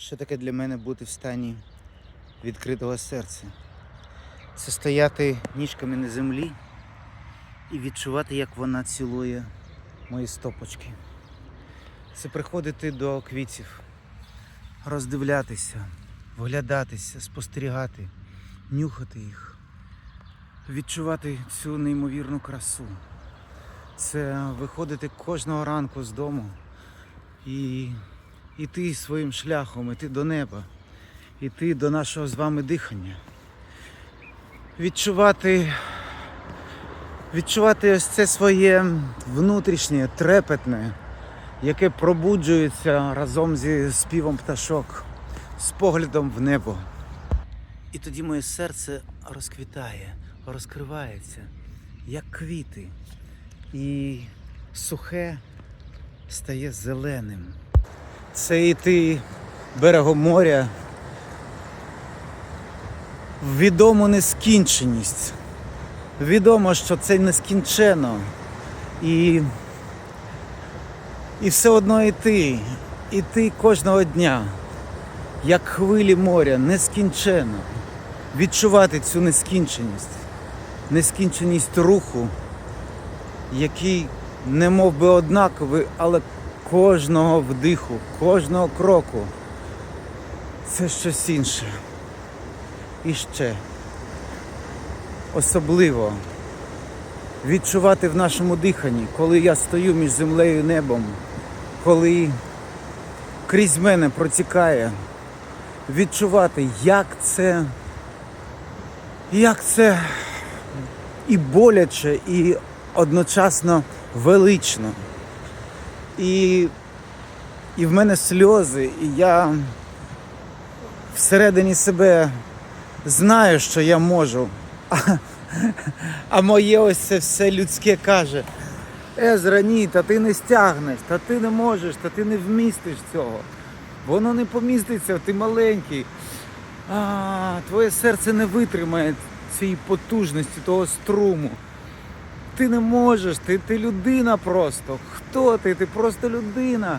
Що таке для мене бути в стані відкритого серця? Це стояти ніжками на землі і відчувати, як вона цілує мої стопочки. Це приходити до квітів, роздивлятися, вглядатися, спостерігати, нюхати їх, відчувати цю неймовірну красу. Це виходити кожного ранку з дому і іти своїм шляхом, іти до неба, іти до нашого з вами дихання. Відчувати, відчувати ось це своє внутрішнє, трепетне, яке пробуджується разом зі співом пташок, з поглядом в небо. І тоді моє серце розквітає, розкривається, як квіти, і сухе стає зеленим. Це йти берегом моря в відому нескінченість. Відомо, що це нескінчено. І, і все одно йти, іти кожного дня, як хвилі моря, нескінчено. Відчувати цю нескінченість, нескінченість руху, який не мов би однаковий, але кожного вдиху, кожного кроку це щось інше. І ще особливо відчувати в нашому диханні, коли я стою між землею і небом, коли крізь мене протікає, відчувати, як це, як це і боляче, і одночасно велично. І, і в мене сльози, і я всередині себе знаю, що я можу. А, а моє ось це все людське каже. Езра, ні, та ти не стягнеш, та ти не можеш, та ти не вмістиш цього. Воно не поміститься, ти маленький. А, твоє серце не витримає цієї потужності, того струму. Ти не можеш, ти, ти людина просто. Хто ти? Ти просто людина.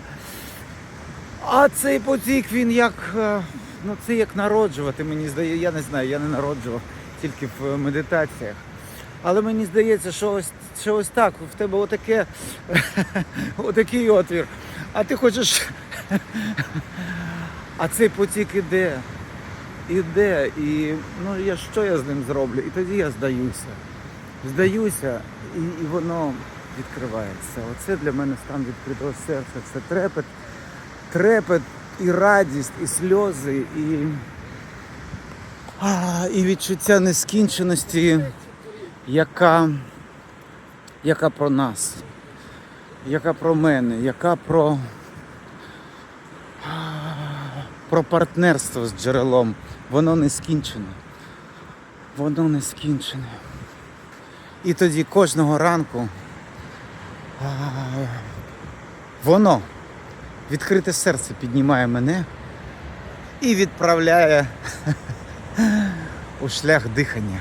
А цей потік він як. е, Ну це як народжувати, мені здається, я не знаю, я не народжував тільки в е, медитаціях. Але мені здається, що ось, що ось так, в тебе отаке, отакий отвір. А ти хочеш. А цей потік іде, іде, і ну я що я з ним зроблю? І тоді я здаюся. Здаюся, і, і воно відкривається. Оце для мене стан відкритого серця. Це трепет, трепет і радість, і сльози, і, а, і відчуття нескінченості, яка, яка про нас, яка про мене, яка про, про партнерство з джерелом. Воно не скінчене. Воно не скінчене. І тоді кожного ранку воно, відкрите серце піднімає мене і відправляє у шлях дихання.